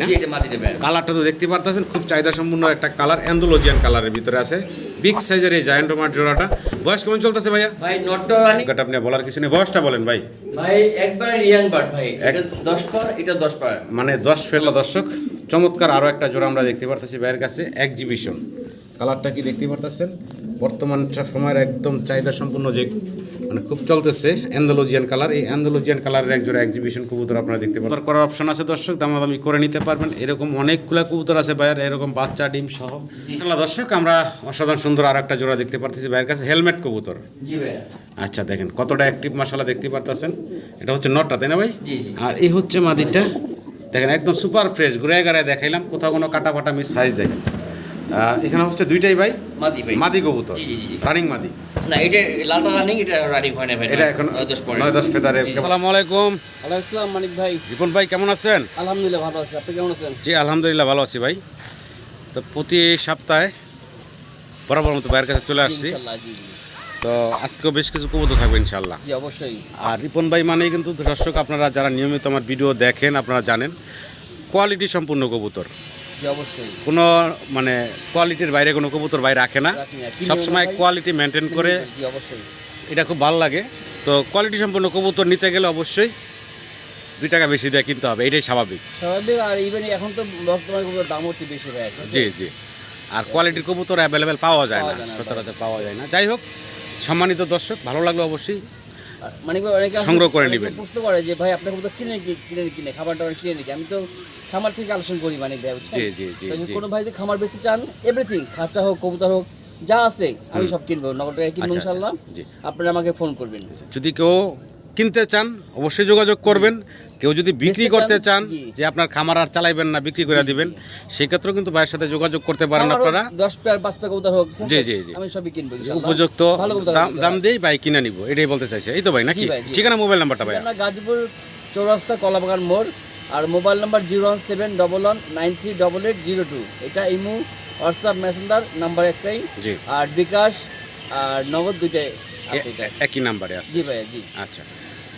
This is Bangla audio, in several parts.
না? কালারটা তো দেখতে পারতেছেন খুব চাহিদা সম্পূর্ণ একটা কালার অ্যান্ডোলজিয়ান কালারের ভিতরে আছে। বিগ সাইজের এই জায়ান্ট রোমার জোড়াটা। বয়স কেমন চলতেছে ভাইয়া? ভাই নটটা এটা আপনি বলার কিছু নেই। বয়সটা বলেন ভাই। ভাই একবারে ইয়াং ভাই। এটা 10 পার এটা 10 পার। মানে দশ ফেলা দর্শক। চমৎকার আরও একটা জোড়া আমরা দেখতে পারতেছি ভাইয়ের কাছে এক্সিবিশন কালারটা কি দেখতে পারতেছেন? বর্তমান সময়ের একদম চাহিদা সম্পূর্ণ যে মানে খুব চলতেছে অ্যান্ডোলজিয়ান কালার এই অ্যান্ডোলজিয়ান কালারের এক জোড়া এক্সিবিশন কবুতর আপনারা দেখতে পারেন করার অপশন আছে দর্শক দামাদামি করে নিতে পারবেন। এরকম অনেকগুলো কবুতর আছে ভাইয়ের এরকম বাচ্চা ডিম সহ। ইনশাআল্লাহ দর্শক আমরা অসাধারণ সুন্দর আর একটা জোড়া দেখতে পারতেছি ভাইয়ের কাছে হেলমেট কবুতর। আচ্ছা দেখেন কতটা অ্যাক্টিভ মশালা দেখতে পারতেছেন। এটা হচ্ছে নটটা তাই না ভাই? জি, জি। আর এই হচ্ছে মাদিটা দেখেন একদম সুপার ফ্রেশ ঘুরে গাড়ায় দেখাইলাম কোথাও কোনো কাটা ফাটা মিস সাইজ দেখেন। এখানে হচ্ছে দুইটাই ভাই? মাদি ভাই। মাদি কবুতর। জি, জি, জি। রানিং মাদি। না এটা লালটা রানিং এটা রানিং হয় না ভাই এটা এখন 10 পরে। নয় দশ ফেদারে। জি, জি। আসসালামু আলাইকুম। ওয়ালাইকুম আসসালাম মানিক ভাই। রিপন ভাই কেমন আছেন? আলহামদুলিল্লাহ ভালো আছি। আপনি কেমন আছেন? জি আলহামদুলিল্লাহ ভালো আছি ভাই। তো প্রতি সপ্তাহে বরাবর মতো বাইরের কাছে চলে আসছি। ইনশাআল্লাহ জি জি। তো আজকেও বেশ কিছু কবুতর থাকবে ইনশাল্লাহ। জি অবশ্যই। আর রিপন ভাই মানেই কিন্তু দর্শক আপনারা যারা নিয়মিত আমার ভিডিও দেখেন আপনারা জানেন কোয়ালিটি সম্পূর্ণ কবুতর। অবশ্যই। কোনো মানে কোয়ালিটির বাইরে কোনো কবুতর বাইরে রাখে না। সবসময় কোয়ালিটি মেনটেন করে অবশ্যই। এটা খুব ভালো লাগে। তো কোয়ালিটি সম্পূর্ণ কবুতর নিতে গেলে অবশ্যই দুই টাকা বেশি দিয়ে কিনতে হবে এটাই স্বাভাবিক। স্বাভাবিক আর ইভেন এখন তো বর্তমানে কোনো দাম হচ্ছে বেশি ভাই। জি জি। আর কোয়ালিটির কবুতর অ্যাভেলেবেল পাওয়া যায় না পাওয়া যায় না, সচরাচর পাওয়া যায় না। যাই হোক সম্মানিত দর্শক ভালো লাগল অবশ্যই। অনেকে সংগ্রহ করে নেবেন। যে ভাই আপনার তো কিনে কিনে কিনে কিনে নাকি আমি তো খামার থেকে কালেকশন করি মানে ভাই জি, জি, জি, তো যদি জি। কোনো ভাই যদি খামার বেচতে চান এভরিথিং খাঁচা হোক কবুতর হোক যা আছে আমি সব কিনবো নগদ টাকায় কিনবো আচ্ছা, আচ্ছা, ইনশাল্লাহ আপনারা আমাকে ফোন করবেন। যদি কেউ কিনতে চান অবশ্যই যোগাযোগ করবেন। কেউ যদি বিক্রি করতে চান যে আপনার খামার আর চালাইবেন না বিক্রি করে দিবেন সেই ক্ষেত্রেও কিন্তু ভাইয়ের সাথে যোগাযোগ করতে পারেন আপনারা। দশ পেয়ার পাঁচটা কবুতর হোক জি, জি, জি। আমি সবই কিনবো। উপযুক্ত দাম দাম দিয়েই ভাই কিনে নিব এটাই বলতে চাইছে। এই তো ভাই নাকি। ঠিকানা মোবাইল নাম্বারটা ভাই? গাজীপুর চৌরাস্তা কলাবাগান মোড় আর mobile number zero one seven double one nine three double eight zero two. এটা ইমু হোয়াটসঅ্যাপ মেসেঞ্জার নাম্বার একটাই। জি। আর বিকাশ আর নগদ দুইটাই একই নাম্বারে আছে। জি ভাই জি। আচ্ছা।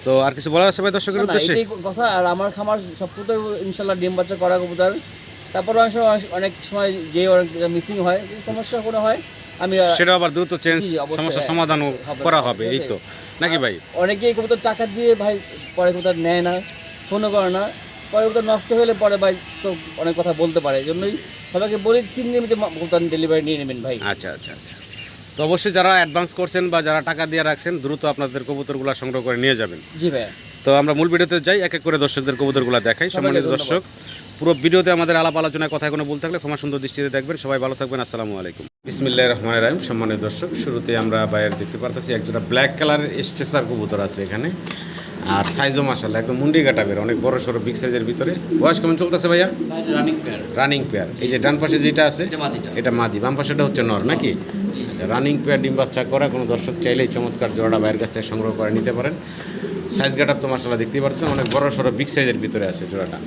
তো আর কিছু বলার আছে ভাই দর্শকের উদ্দেশ্যে? কথা আর আমার খামার সব কবুতর ইনশাল্লাহ ডিম বাচ্চা করা কবুতর। তারপর অনেক সময় অনেক সময় যে মিসিং হয় যে সমস্যা কোনো হয় আমি সেটা আবার দ্রুত চেঞ্জ হ্যাঁ, সমাধান করা হবে এই তো। নাকি ভাই? অনেকেই কবুতর টাকা দিয়ে ভাই পরে কবুতর নেয় না ফোনও করে না পরে কবুতর নষ্ট হলে পরে ভাই তো অনেক কথা বলতে পারে এই জন্যই সবাইকে বলি তিন দিনের মধ্যে কবুতর ডেলিভারি নিয়ে নেবেন ভাই। আচ্ছা আচ্ছা আচ্ছা। তো অবশ্যই যারা অ্যাডভান্স করছেন বা যারা টাকা দিয়ে রাখছেন দ্রুত আপনাদের কবুতরগুলো সংগ্রহ করে নিয়ে যাবেন। জি ভাই তো আমরা মূল ভিডিওতে যাই এক এক করে দর্শকদের কবুতরগুলো দেখাই। সম্মানিত দর্শক পুরো ভিডিওতে আমাদের আলাপ আলোচনায় কথা কোনো বলতে থাকলে ক্ষমা সুন্দর দৃষ্টিতে দেখবেন। সবাই ভালো থাকবেন আসসালামু আলাইকুম। বিসমিল্লাহ রহমান রাহিম। সম্মানিত দর্শক শুরুতে আমরা বাইরে দেখতে পারতেছি একজোড়া ব্ল্যাক কালারের স্টেসার কবুতর আছে এখানে। আর সাইজও মাসাল্লাহ একদম মুন্ডি কাটাবের অনেক বড় সড়ো বিগ সাইজের ভিতরে। বয়স কেমন চলতেছে ভাইয়া? রানিং পেয়ার রানিং পেয়ার এই যে ডান পাশে যেটা আছে এটা মাদিটা। এটা মাদি বাম পাশেটা হচ্ছে নর নাকি? রানিং পেয়ার ডিম বাচ্চা করা কোনো দর্শক চাইলেই চমৎকার জোড়াটা বাইরের কাছ থেকে সংগ্রহ করে নিতে পারেন। সাইজ গাটাপ তো মাসাল্লাহ দেখতেই পাচ্ছেন অনেক বড় সড়ো বিগ সাইজের ভিতরে আছে জোড়াটা।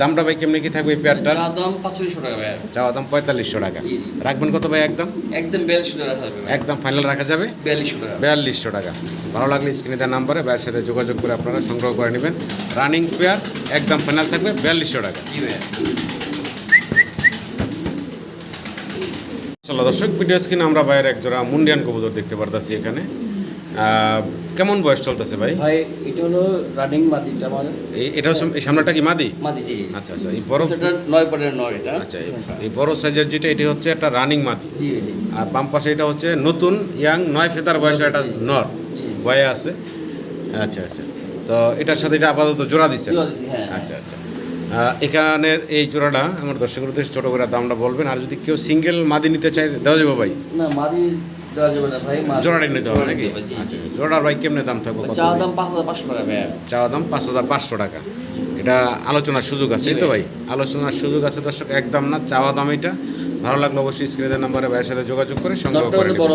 দামটা ভাই কেমনি কি থাকবে এই পেয়ারটার চা দাম 4500 টাকা ভাই চাওয়া দাম পঁয়তাল্লিশশো টাকা। রাখবেন কত ভাই একদম? একদম 4200 টাকা থাকবে একদম ফাইনাল রাখা যাবে? 4200 টাকা। বিয়াল্লিশশো টাকা। ভালো লাগলে স্ক্রিনে দেওয়ার নাম্বারে ভাইয়ের সাথে যোগাযোগ করে আপনারা সংগ্রহ করে নেবেন। রানিং পেয়ার একদম ফাইনাল থাকবে বিয়াল্লিশশো টাকা। জি ভাই চলো দর্শক ভিডিও স্ক্রিনে আমরা বাইরের এক জোড়া মুন্ডিয়ান কবুতর দেখতে পারতাছি এখানে। কেমন বয়স চলতেছে ভাই? ভাই এটা হলো রানিং মাদিটা এই এটা এই সামনেটা কি মাদি? মাদি জি। আচ্ছা আচ্ছা এই বড় পরের নয় এটা। আচ্ছা এই- বড় সাইজের যেটা এটি হচ্ছে একটা রানিং মাদি। জি জি। আর বাম পাশে এটা হচ্ছে নতুন ইয়াং নয় ফেতার বয়সে একটা নর। বয়ে আছে। আচ্ছা আচ্ছা। তো এটার সাথে এটা আপাতত জোড়া দিচ্ছি, হ্যাঁ। আচ্ছা আচ্ছা। এখানের এই জোড়াটা আমার দর্শকের উদ্দেশ্যে ছোটো করে দামটা বলবেন। আর যদি কেউ সিঙ্গেল মাদি নিতে চায় দেওয়া যাবে ভাই? না মাদি দেওয়া যাবে না ভাই মাদি- জোড়াটাই নিতে হবে নাকি? আচ্ছা জোড়ার ভাই কেমনে দাম থাকবে? চা? দাম 5500 টাকা ভাই চাওয়া দাম পাঁচ হাজার পাঁচশো টাকা। এটা আলোচনার সুযোগ আছে তো ভাই? আলোচনার সুযোগ আছে দর্শক একদম না চাওয়া দাম এটা। ভালো লাগলে অবশ্যই স্ক্রিনের নাম্বারে ভাইয়ের সাথে যোগাযোগ করে সংগ্রহ করে পর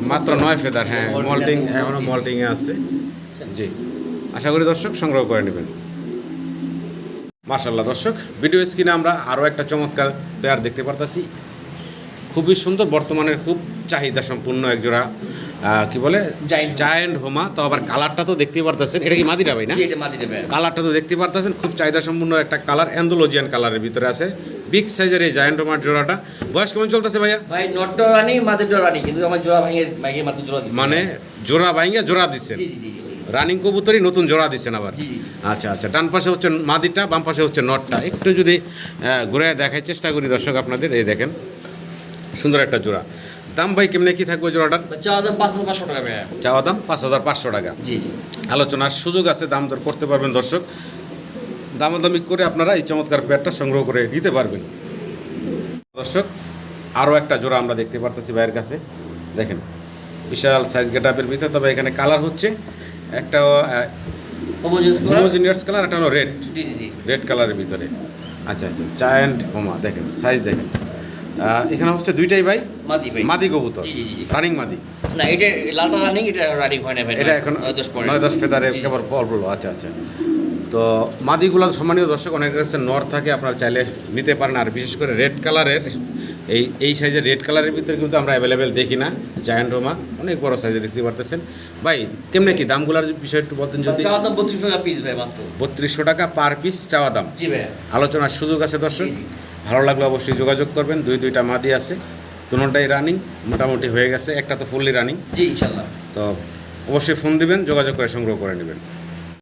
মাত্র নয় ফেদার হ্যাঁ মল্টিং আছে, এখনও জি। মল্টিংয়ে আছে। জি। আশা করি দর্শক সংগ্রহ করে নেবেন। মার্শাল্লাহ দর্শক ভিডিও স্ক্রিনে আমরা আরও একটা চমৎকার পেয়ার দেখতে পারতাছি। খুবই সুন্দর বর্তমানের খুব চাহিদা সম্পূর্ণ একজোড়া কি বলে. জায়েন্ট হোমা তো আবার কালারটা তো দেখতেই পারতেছেন। এটা কি মাদিটা ভাই না? কালারটা তো দেখতে পারতেছেন খুব চাহিদা সম্পূর্ণ একটা কালার অ্যান্ডোলজিয়ান কালারের ভিতরে আছে। বিগ সাইজের এই জায়েন্ট হোমার জোড়াটা। বয়স কেমন চলতেছে ভাইয়া? ভাই নটটা রানি মাদিটা রানি কিন্তু আমার জোড়া ভাঙে ভাঙে মাত্র জোড়া দিচ্ছে। মানে জোড়া ভাইঙ্গা জোড়া দিচ্ছেন। জি জি জি জি। রানিং কবুতরই নতুন জোড়া দিচ্ছেন আবার। আচ্ছা আচ্ছা ডান পাশে হচ্ছে মাদিটা বাম পাশে হচ্ছে নটটা। একটু যদি ঘুরে দেখার চেষ্টা করি দর্শক আপনাদের এই দেখেন সুন্দর একটা জোড়া। দাম ভাই কেমনে কি থাকবে জোড়াটার? চাওয়া দাম পাঁচ হাজার পাঁচশো টাকা জি জি। আলোচনার সুযোগ আছে দাম দর করতে পারবেন দর্শক। দামাদামি করে আপনারা এই চমৎকার পেয়ারটা সংগ্রহ করে নিতে পারবেন। দর্শক আরও একটা জোড়া আমরা দেখতে পারতেছি ভাইয়ের কাছে। দেখেন বিশাল সাইজ গেটআপের ভিতরে তবে এখানে কালার হচ্ছে একটা হোমোজিনিয়াস কালার একটা হলো রেড জি জি রেড কালারের ভিতরে। আচ্ছা আচ্ছা জায়ান্ট হোমা দেখেন সাইজ দেখেন। এখানে হচ্ছে দুইটাই ভাই? মাদি ভাই। মাদি কবুতর। জি, জি, জি। রানিং মাদি। না এটা লালটা রানিং এটা রানিং হয় না ভাই এটা এখন নয় দশ পরে নয় দশ ফেদারে জি, জি, কেবল বল আচ্ছা আচ্ছা। তো মাদিগুলো সম্মানীয় দর্শক অনেক কাছে নর থাকে আপনারা চাইলে নিতে পারেন। আর বিশেষ করে রেড কালারের এই এই সাইজের রেড কালারের ভিতরে কিন্তু আমরা অ্যাভেলেবেল দেখি না। জায়ান্ট রোমা অনেক বড় সাইজে দেখতে পারতেছেন। ভাই কেমনে কি দামগুলোর বিষয় একটু বলতেন যদি? চা দাম বত্রিশ টাকা পিস ভাই মাত্র। বত্রিশশো টাকা পার পিস চাওয়া দাম। জি ভাই আলোচনার সুযোগ আছে দর্শক। ভালো লাগলে অবশ্যই যোগাযোগ করবেন। দুই দুইটা মাদি আছে। দুটাই রানিং মোটামুটি হয়ে গেছে। একটা তো ফুললি রানিং জি ইনশাল্লাহ। তো অবশ্যই ফোন দিবেন যোগাযোগ করে সংগ্রহ করে নেবেন।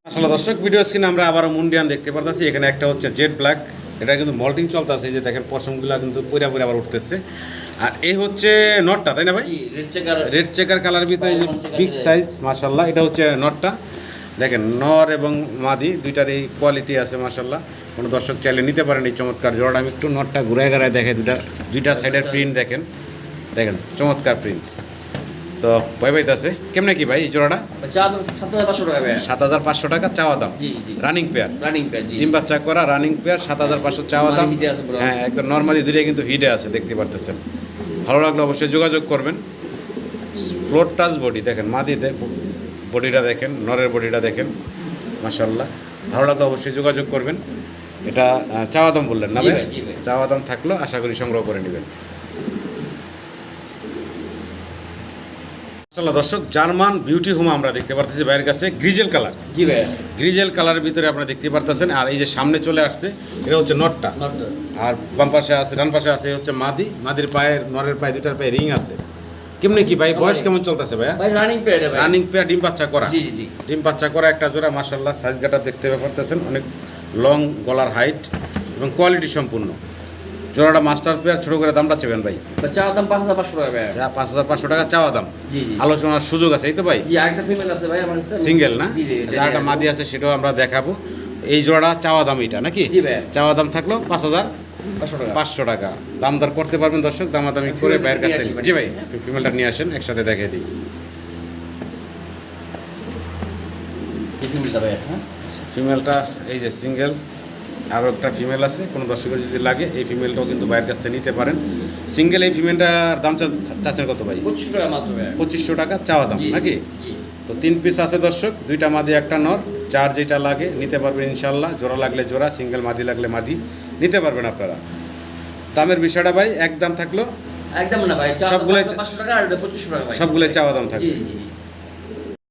আসলে দর্শক ভিডিও স্ক্রিনে আমরা আবারও মুন্ডিয়ান দেখতে পারতেছি। এখানে একটা হচ্ছে জেড ব্ল্যাক এটা কিন্তু মল্টিং চলতেছে যে দেখেন পশমগুলো কিন্তু পুরা পুরা আবার উঠতেছে। আর এই হচ্ছে নটটা তাই না ভাই? Red checker red checker colour ভিতরে যে বিগ সাইজ মাশাল্লাহ এটা হচ্ছে নটটা। দেখেন নর এবং মাদি দুইটার এই কোয়ালিটি আছে মাশাল্লাহ কোনো দর্শক চাইলে নিতে পারেন এই চমৎকার জোড়াটা। আমি একটু নটটা ঘুরে ঘুরায় দেখে দুইটা দুইটা সাইডের প্রিন্ট দেখেন। দেখেন চমৎকার প্রিন্ট তো ভয় পাইতেছে কেমনে কি ভাই এই জোড়াটা? সাত হাজার পাঁচশো টাকা ভাই চাওয়া দাম। রানিং পেয়ার রানিং প্যাড জি। ডিম বাচ্চা করা রানিং পেয়ার সাত হাজার পাঁচশো চাওয়া দাম। আছে হ্যাঁ একদম নর্মালি দুটোই কিন্তু হিটে আছে দেখতে পারতেছেন। ভালো লাগলে অবশ্যই যোগাযোগ করবেন। ফ্লোর টাচ বডি দেখেন মাদিতে বডিটা দেখেন নরের বডিটা দেখেন মাশাল্লাহ ভালো লাগলে অবশ্যই যোগাযোগ করবেন। এটা চাওয়া দাম বললেন না ভাই? ভাই, ভাই। চাওয়া দাম থাকলেও আশা করি সংগ্রহ করে নেবেন। দর্শক জার্মান বিউটি হোম আমরা দেখতে পারতেছি বাইরের কাছে গ্রিজেল কালার। জি ভাই গ্রিজেল কালারের ভিতরে আপনারা দেখতে পারতেছেন আর এই যে সামনে চলে আসছে এটা হচ্ছে নটটা। আর বাম পাশে আছে ডান পাশে আছে হচ্ছে মাদি। মাদির পায়ের নরের পায়ে দুটার পায়ে রিং আছে। কেমনি কি ভাই বয়স কেমন চলতেছে ভাইয়া? ভাই রানিং ভাই। রানিং পেয়ার ডিম বাচ্চা করা। জি জি জি। ডিম বাচ্চা করা একটা জোড়া মাসাল্লাহ সাইজ গাটা দেখতে পারতেছেন অনেক লং গলার হাইট এবং কোয়ালিটি সম্পূর্ণ। জোড়াটা মাস্টার পেয়ার ছোটো করে দামটা চেবেন ভাই। ভাই চা দাম পাঁচ হাজার পাঁচশো টাকা ভাই। পাঁচ হাজার পাঁচশো টাকা চাওয়া দাম। জি জি। আলোচনার সুযোগ আছে এই তো ভাই? জি আরেকটা ফিমেল আছে ভাই আমার সিঙ্গেল না? যারটা মাদি আছে সেটাও আমরা দেখাবো। এই জোড়া চাওয়া দাম এটা নাকি? চাওয়া দাম থাকল পাঁচ হাজার পাঁচশো টাকা। দাম দর করতে পারবেন দর্শক দামাদামি করে বাইরের কাছ থেকে। জি ভাই। ফিমেলটা নিয়ে আসেন একসাথে দেখিয়ে দিই। ফিমেলটা হ্যাঁ? ফিমেলটা এই যে সিঙ্গেল আরও একটা ফিমেল আছে কোনো দর্শকের যদি লাগে এই ফিমেলটাও কিন্তু বাইরের কাছ থেকে নিতে পারেন। সিঙ্গেল এই ফিমেলটার দাম চাচ্ছেন কত ভাই? পঁচিশশো টাকা মাত্র পঁচিশশো টাকা চাওয়া দাম নাকি? তো তিন পিস আছে দর্শক দুইটা মাদি একটা নর। চার যেটা লাগে নিতে পারবেন ইনশাল্লাহ জোড়া লাগলে জোড়া সিঙ্গেল মাদি লাগলে মাদি। নিতে পারবেন আপনারা। দামের বিষয়টা ভাই এক দাম থাকল। একদম না ভাই টাকা ভাই। চাওয়া দাম থাকবে।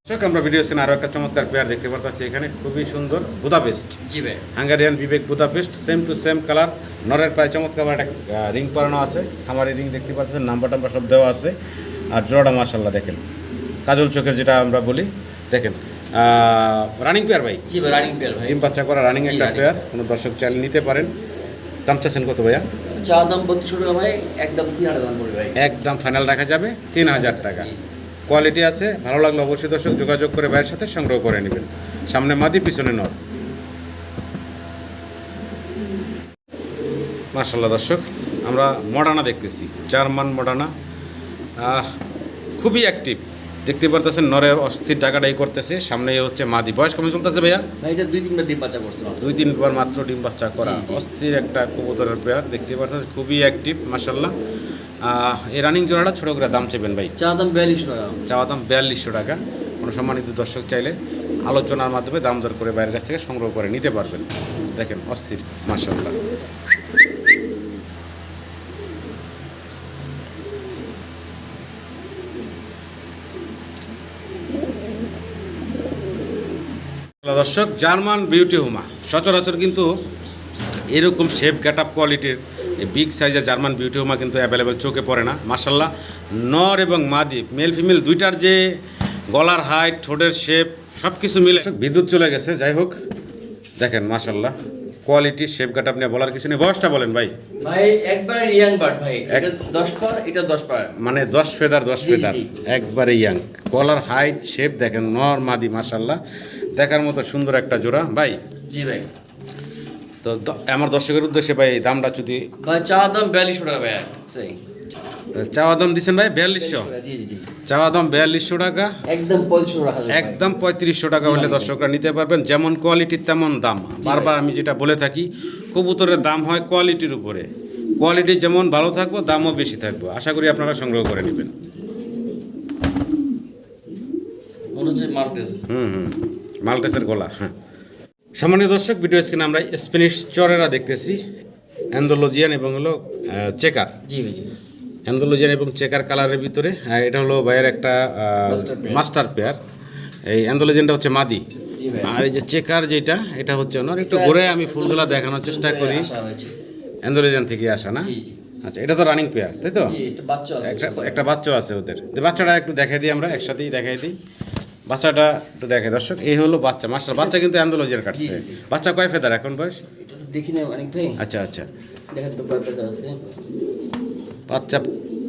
জি আমরা ভিডিও সিনে আরও একটা চমৎকার পেয়ার দেখতে পারতেছি এখানে খুবই সুন্দর বুদাপেস্ট জি ভাই। Hungarian Vivek Budapest same to same colour নরের পায়ে চমৎকার একটা রিং পরানো আছে খামারি রিং দেখতে পাচ্ছেন নাম্বার টাম্বার সব দেওয়া আছে আর জোড়াটা মার্শাল্লাহ দেখেন। কাজল চোখের যেটা আমরা বলি দেখেন রানিং পেয়ার ভাই। জি ভাই রানিং প্যাড ভাই। ডিম বাচ্চা করা রানিং একটা। পেয়ার কোনো দর্শক চাইলে নিতে পারেন। দাম চাচ্ছেন কত ভাইয়া? চা দাম বত্রিশশো টাকা ভাই একদম তিন হাজার দাম পড়বে ভাই। একদম ফাইনাল রাখা যাবে তিন হাজার টাকা। কোয়ালিটি আছে ভালো লাগলে অবশ্যই দর্শক যোগাযোগ করে ভাইয়ের সাথে সংগ্রহ করে নেবেন। সামনে মাদি পিছনে নর মার্শাল্লাহ দর্শক আমরা মডানা দেখতেছি জার্মান মডানা। খুবই অ্যাক্টিভ দেখতে পারতেছেন নরের অস্থির টাকাটাই করতেছে সামনে হচ্ছে মাদি। বয়স কেমন চলতেছে ভাইয়া? এটা দুই তিনটা ডিম বাচ্চা করছে। দুই তিনবার মাত্র ডিম বাচ্চা করা। অস্থির একটা কবুতরের পেয়ার দেখতে পারতেছেন খুবই অ্যাক্টিভ মার্শাল্লাহ এই রানিং জোড়াটা ছোটো করে দাম চেপেন ভাই? চা দাম বিয়াল্লিশ টাকা। চাওয়া দাম বিয়াল্লিশশো টাকা। কোনো সম্মানিত দর্শক চাইলে আলোচনার মাধ্যমে দাম দর করে বাইরের কাছ থেকে সংগ্রহ করে নিতে পারবেন। দেখেন অস্থির মাসাল্লাহ দর্শক জার্মান বিউটি হুমা। সচরাচর কিন্তু এরকম শেপ গ্যাটআপ আপ কোয়ালিটির বিগ সাইজের জার্মান বিউটি হোমা কিন্তু অ্যাভেলেবেল চোখে পড়ে না মাসাল্লাহ নর এবং মাদি মেল ফিমেল দুইটার যে গলার হাইট ঠোঁটের শেপ সব কিছু মিলে বিদ্যুৎ চলে গেছে যাই হোক। দেখেন মাসাল্লাহ কোয়ালিটি শেপ গেট আপ নিয়ে বলার কিছু নেই। বয়সটা বলেন ভাই। ভাই একবারে ইয়াং বার্ড ভাই। এটা দশ পার এটা দশ পার। মানে দশ ফেদার দশ জি, ফেদার। জি। একবারে ইয়াং গলার হাইট শেপ দেখেন নর মাদি মাসাল্লাহ দেখার মতো সুন্দর একটা জোড়া। ভাই জি ভাই। তো আমার দর্শকের উদ্দেশ্যে ভাই দামটা যদি ভাই চা দাম বিয়াল্লিশশো টাকা ভাই সেই। চাওয়া দাম দিচ্ছেন ভাই বিয়াল্লিশশো? জি জি জি। চাওয়া দাম বিয়াল্লিশশো টাকা। একদম পঁয়ত্রিশশো যাবে। একদম পঁয়ত্রিশশো টাকা হলে দর্শকরা নিতে পারবেন যেমন কোয়ালিটির তেমন দাম। বারবার আমি যেটা বলে থাকি কবুতরের দাম হয় কোয়ালিটির উপরে। কোয়ালিটি যেমন ভালো থাকব দামও বেশি থাকব। আশা করি আপনারা সংগ্রহ করে নেবেন। হুম হুম। মাল্টেসের গলা হ্যাঁ। সম্মানীয় দর্শক ভিডিও স্ক্রিনে আমরা স্প্যানিশ চরেরা দেখতেছি। অ্যান্ডোলজিয়ান এবং হলো চেকার জি জি অ্যান্ডোলজিয়ান এবং চেকার কালারের ভিতরে এটা হলো ভাইয়ের একটা মাস্টার পেয়ার এই অ্যান্ডোলজিয়ানটা হচ্ছে মাদি। আর এই যে চেকার যেটা এটা হচ্ছে ওনার। একটু ঘুরে আমি ফুলগুলা দেখানোর চেষ্টা করি। অ্যান্ডোলজিয়ান থেকে আসা না? আচ্ছা এটা তো রানিং পেয়ার তাই তো? এটা বাচ্চা আছে একটা একটা ওদের। বাচ্চাটা একটু দেখাই দিই আমরা একসাথেই দেখাই দিই। বাচ্চাটা একটু দেখে দর্শক এই হলো বাচ্চা মাস্টার বাচ্চা কিন্তু অ্যান্ডোলজিয়ার কাটছে। বাচ্চা কয় ফেদার এখন বয়স? তো দেখি না অনেক ভাই। আচ্ছা আচ্ছা। তো বাচ্চা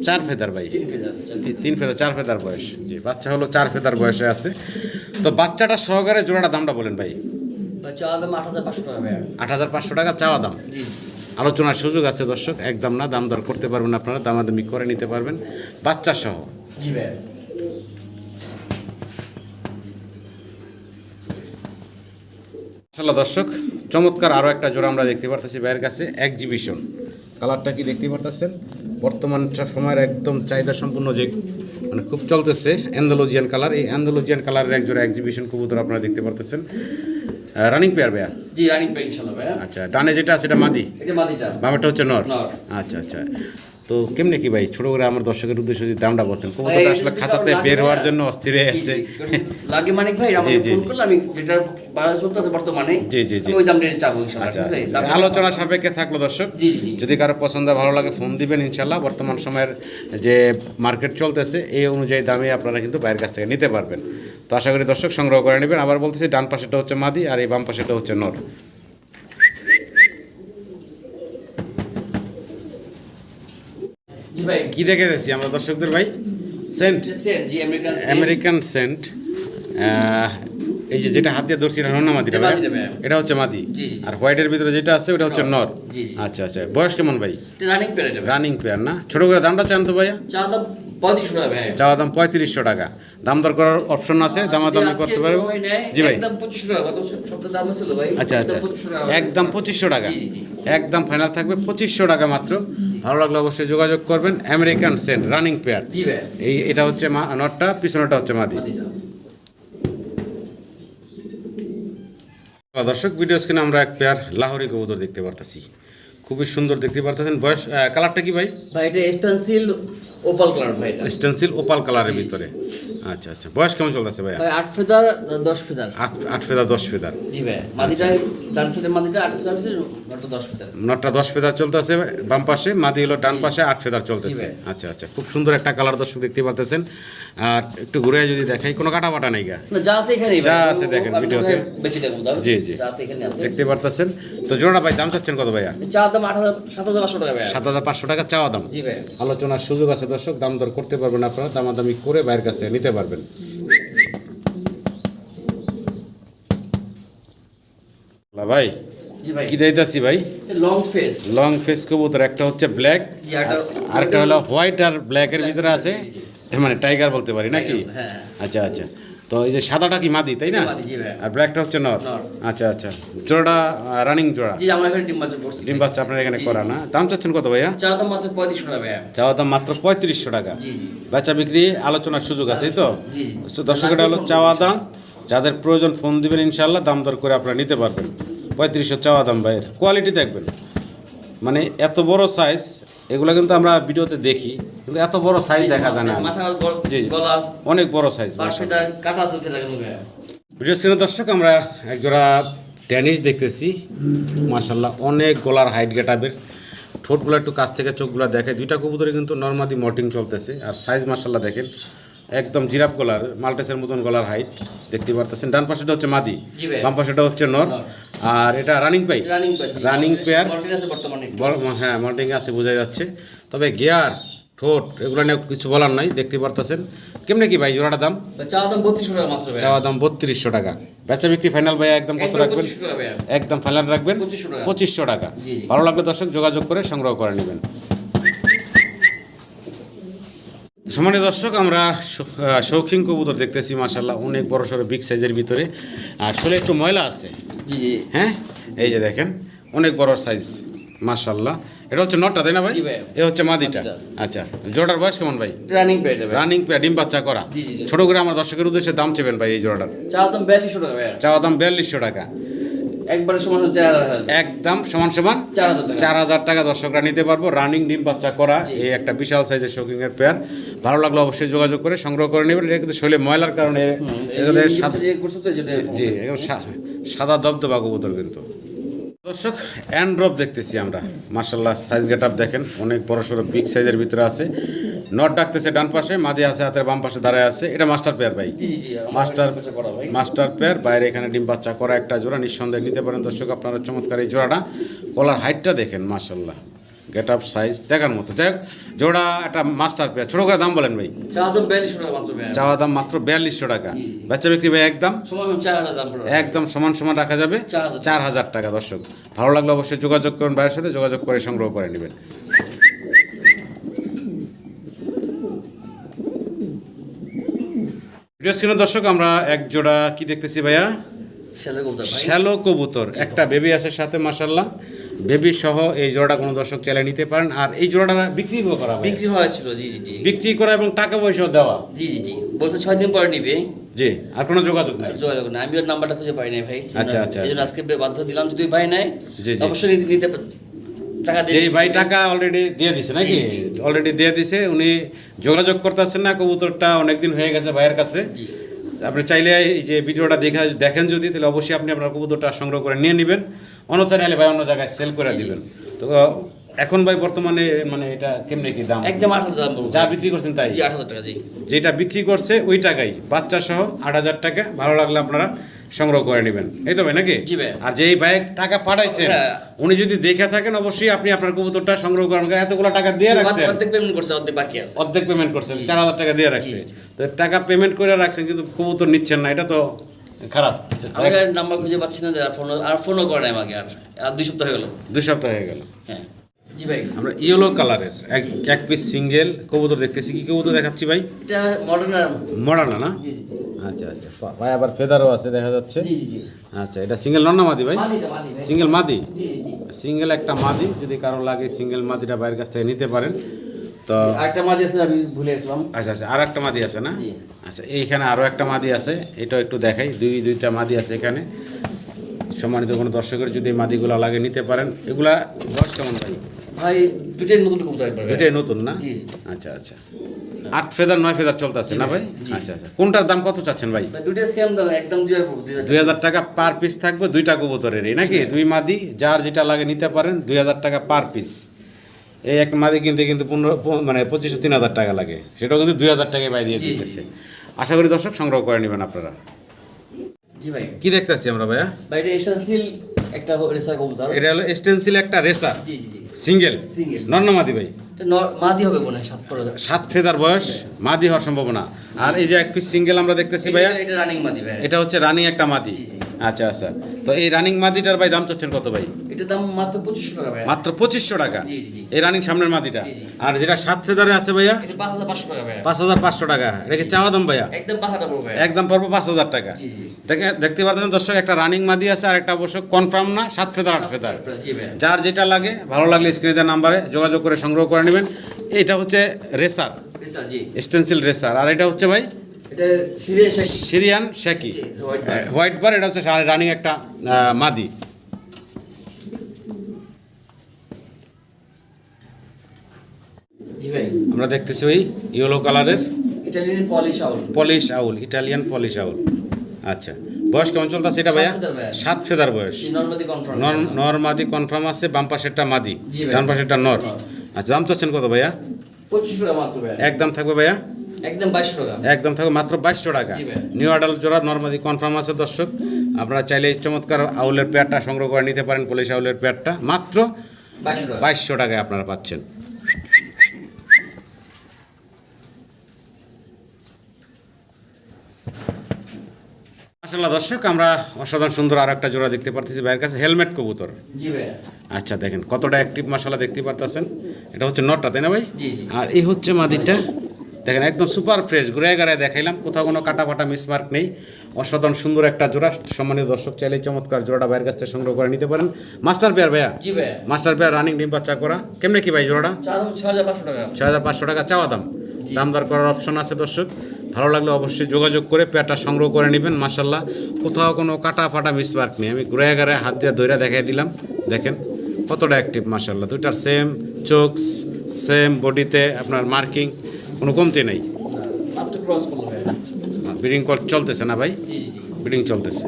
চার ফেদার ভাই। তিন তি- ফেদার। চার ফেদার বয়স। জি বাচ্চা হলো চার ফেদার বয়সে আছে। তো বাচ্চাটা সহকারে জোড়াটা দামটা বলেন ভাই। দাম আট হাজার পাঁচশো টাকা আট হাজার পাঁচশো টাকা চাওয়া দাম। আলোচনার সুযোগ আছে দর্শক একদম না দাম দর করতে পারবেন আপনারা দামাদামি করে নিতে পারবেন। বাচ্চা সহ। জি ভাই আসলে দর্শক চমৎকার আরও একটা জোড়া আমরা দেখতে পারতেছি ভাইয়ের কাছে এক্সিবিশন কালারটা কি দেখতে পারতেছেন? বর্তমান সময়ের একদম চাহিদা সম্পূর্ণ যে মানে খুব চলতেছে অ্যান্ডোলজিয়ান কালার এই অ্যান্ডোলজিয়ান কালারের এক জোড়া এক্সিবিশন কবুতর আপনারা দেখতে পারতেছেন। রানিং পেয়ার ভাইয়া? জি রানিং পেয়ে ইনশাল্লাহ ভাই আচ্ছা ডানে যেটা আছে এটা মাদি? এটা মাদিটা। বামেরটা হচ্ছে নর। আচ্ছা আচ্ছা। তো কেমনে কি ভাই? ছোট করে আমার দর্শকের উদ্দেশ্যে যদি দামটা বলতেন কবুতরটা আসলে খাঁচাতে বের হওয়ার জন্য অস্থির হয়ে আছে। লাগে মানিক ভাই আমাকে ফোন। করলে আমি যেটা বাজার চলতেছে বর্তমানে জি, জি, জি। ওই দামটা চাবো ইনশাল্লাহ আচ্ছা আচ্ছা, আলোচনা সাপেক্ষে থাকল দর্শক। যদি কারও পছন্দ ভালো লাগে ফোন দিবেন ইনশাল্লাহ বর্তমান সময়ের যে মার্কেট চলতেছে এই অনুযায়ী দামে আপনারা কিন্তু বাইরের কাছ থেকে নিতে পারবেন। তো আশা করি দর্শক সংগ্রহ করে নেবেন। আবার বলতেছি ডান পাশেটা হচ্ছে মাদি আর এই বাম পাশেটা হচ্ছে নর জি ভাই কি দেখে গেছি আমরা দর্শকদের ভাই? Saint American saint. এই যে যেটা হাত দিয়ে ধরছি এটা নর না মাদিটা এটা হচ্ছে মাদি। আর হোয়াইটের ভিতরে যেটা আছে ওটা হচ্ছে নর। আচ্ছা আচ্ছা। বয়স কেমন ভাই? রানিং ভাই। রানিং পেয়ার না? ছোট করে দামটা চান তো ভাইয়া? দাম চাওয়া দাম পঁয়ত্রিশশো টাকা। দাম দর করার অপশন আছে দামাদামি যদি করতে পারব জি ভাই। দাম আচ্ছা আচ্ছা। একদম 2500 টাকা। একদম পঁচিশশো টাকা। একদম ফাইনাল থাকবে পঁচিশশো টাকা মাত্র। ভালো লাগলে অবশ্যই যোগাযোগ করবেন। আমেরিকান সেন্ট রানিং পেয়ার এই এটা হচ্ছে মা নটটা পিছনেটা হচ্ছে মাদি। দর্শক ভিডিও স্ক্রিনে আমরা এক পেয়ার লাহোরি কবুতর দেখতে পারতেছি। খুবই সুন্দর দেখতে পারতেছেন। বয়স কালারটা কি ভাই? ভাই এটা স্টেনসিল ওপাল কালার ভাই স্টেন্সিল ওপাল কালারের ভিতরে। আচ্ছা আচ্ছা। বয়স কেমন চলতেছে ভাই আট ফেদার দশ ফেদার। আট ফেদার দশ ফেদার। জি ভাই মাদিটা ডান সাইডের মাদিটা আট ফেদার হচ্ছে নটা দশ ফেদার। নটটা দশ ফেদার চলতেছে বাম পাশে মাদি হলো ডান পাশে আট ফেদার চলতেছে। আচ্ছা আচ্ছা। খুব সুন্দর একটা কালার দর্শক দেখতে পাচ্ছেন আর একটু ঘুরে যদি দেখাই কোনো কাটা বাটা নেই গা। যা আছে এখানে যা আছে দেখেন ভিডিওতে। বেঁচে দেখো জি, জি। যা আছে এখানে আছে। দেখতে পারতেছেন। তো জোড়া ভাই দাম চাচ্ছেন কত ভাইয়া? চা দাম আট হাজার সাত হাজার পাঁচশো টাকা ভাই সাত হাজার পাঁচশো টাকা চাওয়া দাম। জি ভাই। আলোচনার সুযোগ আছে দর্শক দাম দর করতে পারবেন আপনারা। দামাদামি করে বাইরের কাছ থেকে নিতে পারবেন লা ভাই জি ভাই কি দিতেছি ভাই লং ফেস লং ফেস কবুতর একটা হচ্ছে ব্ল্যাক জি, একটা- আরেকটা হলো হোয়াইট আর ব্ল্যাকের ভিতরে আছে মানে টাইগার বলতে পারি নাকি হ্যাঁ আচ্ছা আচ্ছা তো এই যে সাদাটা কি মাদি তাই না। আর ব্ল্যাকটা হচ্ছে নর। আচ্ছা আচ্ছা। জোড়াটা রানিং জোড়া? জি আমরা এখানে ডিম বাচ্চা করছি ডিম বাচ্চা আপনার এখানে করা না? দাম চাচ্ছেন কত ভাইয়া? চা দাম মাত্র পঁয়ত্রিশশো টাকা ভাই চাওয়া দাম মাত্র পঁয়ত্রিশশো টাকা। জি জি। বাচ্চা বিক্রি আলোচনার সুযোগ আছে তো? জি, জি। হলো চাওয়া দাম। যাদের প্রয়োজন ফোন দিবেন ইনশাল্লাহ দাম দর করে আপনারা নিতে পারবেন। পঁয়ত্রিশশো চাওয়া দাম ভাইয়ের। কোয়ালিটি দেখবেন। মানে এত বড় সাইজ এগুলো কিন্তু আমরা ভিডিওতে দেখি কিন্তু এত বড় সাইজ দেখা যায় না। জি। অনেক বড় সাইজ ভিডিও স্ক্রিনে দর্শক আমরা একজোড়া টেনিস দেখতেছি। মাশাল্লাহ অনেক গলার হাইট গেটাবের। ঠোঁটগুলো একটু কাছ থেকে চোখগুলো দেখে। দুইটা কবুতরে কিন্তু নর্মাদি মটিং চলতেছে। আর সাইজ মাশাল্লাহ দেখেন। একদম জিরাপ গলার মাল্টেসের মতন গলার হাইট দেখতে পারতেছেন। ডান পাশেটা হচ্ছে মাদি বাম পাশেটা হচ্ছে নর। আর এটা রানিং পাই রানিং পেয়ার বর্তমানে। হ্যাঁ মল্টিং আছে বোঝা যাচ্ছে। তবে গিয়ার ঠোঁট এগুলো নিয়ে কিছু বলার নাই দেখতে পারতেছেন। কেমনে কি ভাই জোড়াটা দাম? চা দাম বত্রিশশো টাকা মাত্র চাওয়া দাম বত্রিশশো টাকা। বেচা বিক্রি ফাইনাল ভাই একদম কত রাখবেন? 2500 টাকা ভাই একদম ফাইনাল রাখবেন? পঁচিশশো টাকা। ভালো লাগলে দর্শক যোগাযোগ করে সংগ্রহ করে নেবেন। সমানীয় দর্শক আমরা শৌখিন কবুতর দেখতেছি মাসাল্লাহ অনেক বড় সড়ো বিগ সাইজের ভিতরে। আসলে একটু ময়লা আছে? জি জি। হ্যাঁ? এই যে দেখেন অনেক বড় সাইজ মাশাল্লাহ এটা হচ্ছে নটটা তাই না ভাই? এ হচ্ছে মাদিটা। আচ্ছা জোড়ার বয়স কেমন ভাই? রানিং ভাই। রানিং পেয়ার ডিম বাচ্চা করা। ছোট করে আমার দর্শকের উদ্দেশ্যে দাম চেবেন ভাই এই জোড়াটার। চা দাম বিয়াল্লিশশো টাকা চাওয়া দাম বিয়াল্লিশশো টাকা। একবারে সমান একদম সমান সমান চার হাজার টাকা। দর্শকরা নিতে পারব। রানিং ডিম বাচ্চা করা এই একটা বিশাল সাইজের শৌকিংয়ের পেয়ার ভালো লাগল অবশ্যই যোগাযোগ করে সংগ্রহ করে নেবেন। এটা কিন্তু শৈলে ময়লার কারণে জি সাদা দবদবা কবুতর কিন্তু। দর্শক অ্যান্ড্রপ দেখতেছি আমরা। মার্শাল্লাহ সাইজ গেট আপ দেখেন। অনেক বড় সড়ো বিগ সাইজের ভিতরে আছে। নট ডাকতেছে ডান পাশে মাঝে আছে হাতের বাম পাশে দাঁড়ায় আছে। এটা মাস্টার পেয়ার ভাই। মাস্টার মাস্টার পেয়ার বাইরে এখানে ডিম বাচ্চা করা একটা জোড়া নিঃসন্দেহে নিতে পারেন দর্শক আপনারা চমৎকার এই জোড়াটা। কলার হাইটটা দেখেন মার্শাল্লাহ গেট আপ সাইজ দেখার মতো। যাই হোক জোড়া একটা মাস্টার পেয়ার ছোটো করে দাম বলেন ভাই। চাওয়া দাম মাত্র বিয়াল্লিশশো টাকা। বাচ্চা বিক্রি ভাই একদম? একদম সমান সমান রাখা যাবে। চার হাজার। চার হাজার টাকা দর্শক। ভালো লাগলে অবশ্যই যোগাযোগ করুন ভাইয়ের সাথে যোগাযোগ করে সংগ্রহ করে নেবেন। ভিডিও স্ক্রিনে দর্শক আমরা এক জোড়া কি দেখতেছি ভাইয়া? শ্যালো কবুতর একটা বেবি আছে সাথে মাসাল্লাহ বেবি সহ এই জোড়াটা কোনো দর্শক চাইলে নিতে পারেন। আর এই জোড়াটা বিক্রি করা বিক্রি হয়েছিল জি জি জি। বিক্রি করা এবং টাকা পয়সাও দেওয়া? জি জি জি। বলছে ছয় দিন পরে নিবে। জি আর কোনো যোগাযোগ নেই? যোগাযোগ না আমি ওর নাম্বারটা খুঁজে পাই নাই ভাই। আচ্ছা, আচ্ছা, এই জন্য আজকে বাধ্য দিলাম যদি ভাই নাই। অবশ্যই নিতে- যে ভাই টাকা অলরেডি দিয়ে দিছে নাকি? অলরেডি দিয়ে দিছে উনি যোগাযোগ করতেছেন না কবুতরটা অনেকদিন হয়ে গেছে ভাইয়ের কাছে। আপনি চাইলে এই যে ভিডিওটা দেখা দেখেন যদি তাহলে অবশ্যই আপনি আপনার কবুতরটা সংগ্রহ করে নিয়ে নেবেন। অন্যথায় নাহলে ভাই অন্য জায়গায় সেল করে। দিবেন। তো এখন ভাই বর্তমানে মানে এটা কেমনে কি দাম? একদম আট হাজার দাম যা বিক্রি করছেন তাই? জি আট হাজার টাকা জি। যেটা বিক্রি করছে ওই টাকাই। বাচ্চা সহ আট হাজার টাকা ভালো লাগলে আপনারা সংগ্রহ করে নেবেন। এই তো ভাই নাকি? আর যেই ভাই টাকা পাঠাইছেন হ্যাঁ। উনি যদি দেখে থাকেন অবশ্যই আপনি আপনার কবুতরটা সংগ্রহ করেন এতগুলো টাকা দিয়ে রাখছেন। অর্ধেক পেমেন্ট করছে অর্ধেক বাকি আছে। অর্ধেক পেমেন্ট করছেন চার হাজার টাকা দিয়ে রাখছে। তো টাকা পেমেন্ট করে রাখছেন কিন্তু কবুতর নিচ্ছেন না এটা তো খারাপ। আমাকে নাম্বার খুঁজে পাচ্ছি না আর ফোন আর ফোনও করে নাই আমাকে আর আর দুই সপ্তাহ হয়ে গেল। দুই সপ্তাহ হয়ে গেল। হ্যাঁ। জি ভাই। আমরা ইয়েলো কালারের এক এক পিস সিঙ্গেল কবুতর দেখতেছি কি কবুতর দেখাচ্ছি ভাই? এটা মডার্ন না? জি জি জি। আচ্ছা আচ্ছা। ভাই আবার ফেদারও আছে দেখা যাচ্ছে। জি জি জি। আচ্ছা এটা সিঙ্গেল নন না মাদি ভাই? সিঙ্গেল মাদি জি জি সিঙ্গেল একটা মাদি যদি কারও লাগে সিঙ্গেল মাদিটা বাইরের কাছ থেকে নিতে পারেন। তো আরেকটা মাদি আছে আমি ভুলে গেছিলাম। আচ্ছা আচ্ছা আর একটা মাদি আছে না? আচ্ছা এইখানে আরও একটা মাদি আছে এটাও একটু দেখাই। দুই দুইটা মাদি আছে এখানে। সম্মানিত কোনো দর্শকের যদি মাদিগুলো লাগে নিতে পারেন। এগুলা বয়স কেমন ভাই? ভাই দুটাই নতুন কবুতর একবার ভাই। নতুন না? জি। আচ্ছা আচ্ছা। আট ফেদার নয় ফেদার চলতেছে না ভাই? আচ্ছা আচ্ছা। কোনটার দাম কত চাচ্ছেন ভাই? ভাই সেম দাম একদম দুই হাজার টাকা পার পিস থাকবে দুইটা কবুতরের এই নাকি দুই মাদি যার যেটা লাগে নিতে পারেন দুই হাজার টাকা পার পিস এই এক মাদি কিনতে কিন্তু পনেরো মানে পঁচিশশো তিন হাজার টাকা লাগে। সেটাও কিন্তু দুই হাজার টাকায় বাই দিয়ে দিতেছে। আশা করি দর্শক সংগ্রহ করে নেবেন আপনারা। জি ভাই। কি দেখতেছি আমরা ভাইয়া? ভাই এটা এসেন্সিল একটা রেসা কবুতর। এটা হলো স্টেন্সিল একটা রেসা? জি জি জি। Single Single। নর্নমাদি ভাই? মাদি হবে মনে হয় সাত সাত ফেদার বয়স মাদি হওয়ার সম্ভাবনা। আর এই যে এক পিস সিঙ্গেল আমরা দেখতেছি ভাইয়া এটা- এটা রানিং মাদি ভাই। এটা হচ্ছে রানিং একটা মাদি। জি, জি। আচ্ছা আচ্ছা। তো এই রানিং মাদিটার ভাই দাম চাচ্ছেন কত ভাই? এটার দাম মাত্র পঁচিশশো টাকা ভাই মাত্র পঁচিশশো টাকা? জি, জি, জি। এই রানিং সামনের মাদিটা। আর যেটা সাত ফেদারে আছে ভাইয়া? এটা পাঁচ হাজার পাঁচশো টাকা ভাই পাঁচ হাজার পাঁচশো টাকা। এটা কি চাওয়া দাম ভাইয়া? একদম পাঁচ হাজার পড়বে ভাই একদম পড়ব পাঁচ হাজার টাকা। জি, জি। দেখে দেখতে পাচ্ছেন দর্শক একটা রানিং মাদি আছে আর একটা অবশ্য কনফার্ম না সাত ফেদার আট ফেদার। জি ভাই যার যেটা লাগে ভালো লাগলে স্ক্রিনে দেওয়া নাম্বারে যোগাযোগ করে সংগ্রহ করে নেবেন। এটা হচ্ছে রেসার রেসার জি। স্টেন্সিল রেসার আর এটা হচ্ছে ভাই এটা সিরিয়ান শেকি। হোয়াইট বার। এটা হচ্ছে রানিং একটা মাদি। আমরা দেখতেছি ওই ইয়েলো কালারের Italian Polish owl. Polish owl Italian Polish owl. আচ্ছা বয়স কেমন চলতেছে এটা ভাইয়া? সাত ফেদার বয়স। নর মাদি কনফার্ম আছে বাম পাশেরটা মাদি। ডান পাশেরটা নর আচ্ছা দাম চাচ্ছেন কত ভাইয়া? একদম থাকবে ভাইয়া? একদম বাইশশো টাকা। একদম থাকবে মাত্র বাইশশো টাকা। নিউ আডাল জোড়া নর্মাদি কনফার্ম আছে দর্শক। আপনারা চাইলে এই চমৎকার আউলের পেয়ারটা সংগ্রহ করে নিতে পারেন পুলিশ আউলের পেয়ারটা। মাত্র বাইশশো টাকা। টাকায় আপনারা পাচ্ছেন। মাসাল্লাহ দর্শক আমরা অসাধারণ সুন্দর আর একটা জোড়া দেখতে পারতেছি ভাইয়ের কাছে হেলমেট কবুতর। আচ্ছা দেখেন কতটা অ্যাক্টিভ মাসাল্লাহ দেখতে পারতেছেন। এটা হচ্ছে নটটা তাই না ভাই। আর এই হচ্ছে মাদিটা দেখেন একদম সুপার ফ্রেশ ঘুরে গাড়ায় দেখাইলাম। কোথাও কোনো কাটা ফাটা মিসমার্ক নেই। অসাধারণ সুন্দর একটা জোড়া। সম্মানীয় দর্শক চাইলে চমৎকার জোড়াটা ভাইয়ের কাছ থেকে সংগ্রহ করে নিতে পারেন। মাস্টার পেয়ার ভাইয়া? জি ভাই মাস্টার পেয়ার রানিং ডিম বাচ্চা করা। কেমনে কি ভাই জোড়াটা? ছয় হাজার পাঁচশো টাকা। ছয় হাজার পাঁচশো টাকা চাওয়া দাম। দাম দর করার অপশন আছে দর্শক। ভালো লাগলে অবশ্যই যোগাযোগ করে পেয়ারটা সংগ্রহ করে নেবেন মাসাল্লাহ কোথাও কোনো কাটা ফাটা মিসমার্ক নেই। আমি ঘুরে গাড়ে হাত দিয়ে ধৈর্য দেখাই দিলাম। দেখেন কতটা অ্যাক্টিভ মাসাল্লাহ দুইটার সেম চোখ সেম বডিতে আপনার মার্কিং কোনো কমতি নেই। ব্রিডিং কল চলতেছে না ভাই? ব্রিডিং চলতেছে।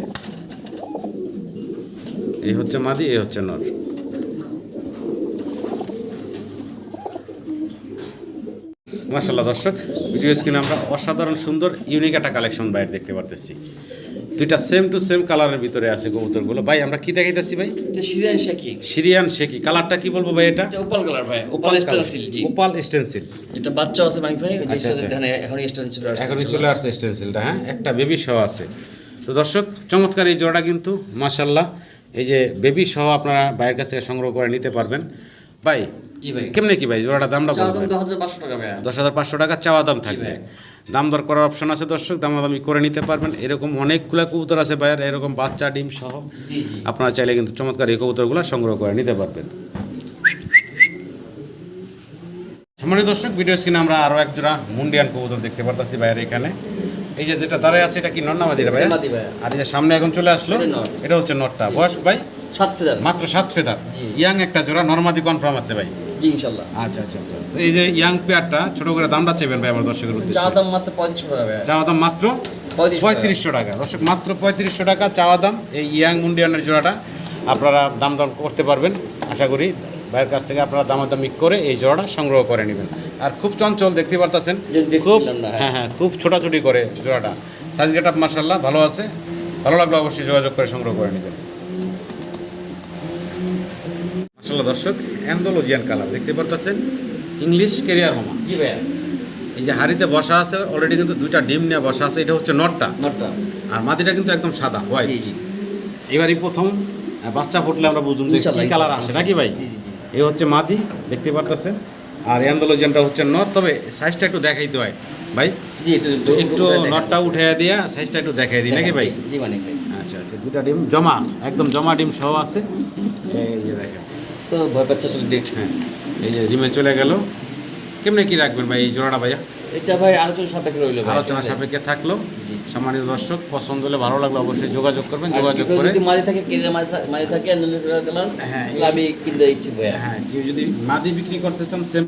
এই হচ্ছে মাদি এই হচ্ছে নর। মাসাল্লাহ দর্শক ভিডিও স্ক্রিনে আমরা অসাধারণ সুন্দর ইউনিক একটা কালেকশন বাইরে দেখতে পারতেছি। দুইটা সেম টু সেম কালারের ভিতরে আছে কবুতরগুলো। ভাই আমরা কি দেখাইতেছি ভাই? সিরিয়ান শাকি সিরিয়ান শেকি কালারটা কি বলব ভাই এটা? ওপাল কালার ভাই। ওপাল স্টেনসিল জি। ওপাল স্টেন্সিল এটা বাচ্চা আছে ভাই যে আচ্ছা। এখানে এখন স্টেনসিল আছে এখনই চলে আসছে স্টেন্সিলটা হ্যাঁ? একটা বেবি সহ আছে। তো দর্শক চমৎকার এই জোড়াটা কিন্তু মাশাল্লাহ এই যে বেবি সহ আপনারা বাইরের কাছ থেকে সংগ্রহ করে নিতে পারবেন। ভাই জি ভাই? কেমনে কি ভাই? জোড়াটা দামটা বলবেন দাম দশ হাজার পাঁচশো টাকা ভাই চাওয়া দাম থাকবে। দাম দর করার অপশন আছে দর্শক দামাদামি করে নিতে পারবেন। এরকম অনেকগুলা কবুতর আছে বাইরে এরকম বাচ্চা ডিম সহ। আপনারা চাইলে কিন্তু চমৎকার এই কবুতরগুলো সংগ্রহ করে নিতে পারবেন। সম্মানিত দর্শক ভিডিও স্ক্রিনে আমরা আরও এক জোড়া মুন্ডিয়ান কবুতর দেখতে পারতাছি বাইরে এখানে। এই যে যেটা দাঁড়ায় আছে এটা কি নন্নামাদি ভাই ভাই আর এই যে সামনে এখন চলে আসলো এটা হচ্ছে নটটা বয়স ভাই? সাত ফেদার। মাত্র সাত ফেদার। ইয়াং একটা জোড়া নর্মাদি কনফার্ম আছে ভাই। জি ইনশাল্লাহ আচ্ছা আচ্ছা আচ্ছা। তো এই যে ইয়াং পেয়ারটা ছোট করে দামটা চেবেন ভাই আমার দর্শকের উদ্দেশ্যে। দাম মাত্র পঁয়ত্রিশশো টাকা ভাই। চাওয়া দাম মাত্র পঁয়ত্রিশশো টাকা। দর্শক মাত্র পঁয়ত্রিশশো টাকা চাওয়া দাম এই ইয়াং মুন্ডিয়ানের জোড়াটা। আপনারা দাম দর করতে পারবেন। আশা করি ভাইয়ের কাছ থেকে আপনারা দামাদামি করে এই জোড়াটা সংগ্রহ করে নেবেন। আর খুব চঞ্চল দেখতে পারতেছেন? দেখছিলাম খুব না, হ্যাঁ। হ্যাঁ হ্যাঁ খুব ছোটাছুটি করে জোড়াটা। সাইজ গেট আপ মার্শাল্লাহ ভালো আছে। ভালো লাগলে অবশ্যই যোগাযোগ করে সংগ্রহ করে নেবেন। মার্শাল্লাহ দর্শক অ্যান্ডোলজিয়ান কালার দেখতে পারতেছেন? ইংলিশ কেরিয়ার হোমা জি ভাই এই যে হাড়িতে বসা আছে অলরেডি কিন্তু দুইটা ডিম নিয়ে বসা আছে এটা হচ্ছে নটটা। নটটা। আর মাটিটা কিন্তু একদম সাদা হোয়াইট জি জি। এবারই প্রথম বাচ্চা ফুটলে আমরা বুঝুন যে কি কালার আসে নাকি ভাই? জি জি জি। এই হচ্ছে মাদি দেখতে পারতেছেন? আর অ্যান্ডোলজিয়ানটা হচ্ছে নট তবে সাইজটা একটু দেখাইতে হয়। ভাই জি একটু একটু নটটা উঠে দিয়া সাইজটা একটু দেখাই দিই নাকি ভাই? জি মানে ভাই। আচ্ছা আচ্ছা দুটা ডিম জমা একদম জমা ডিম সহ আছে। তো ভয় পাচ্ছে শুধু দেখছি হ্যাঁ। এই যে রিমে চলে গেল। কেমনে কি রাখবেন ভাই এই জোড়াটা ভাইয়া? এটা ভাই আলোচনা সাপেক্ষে রইল আলোচনা সাপেক্ষে থাকল। সম্মানিত দর্শক পছন্দ হলে ভালো লাগল অবশ্যই যোগাযোগ করবেন যোগাযোগ করে। যদি মাঝে থাকে কেরিয়ার মাঝে থাকে হ্যাঁ, আমি কিনতে ইচ্ছুক হ্যাঁ কেউ যদি মাদি বিক্রি করতে চান সেম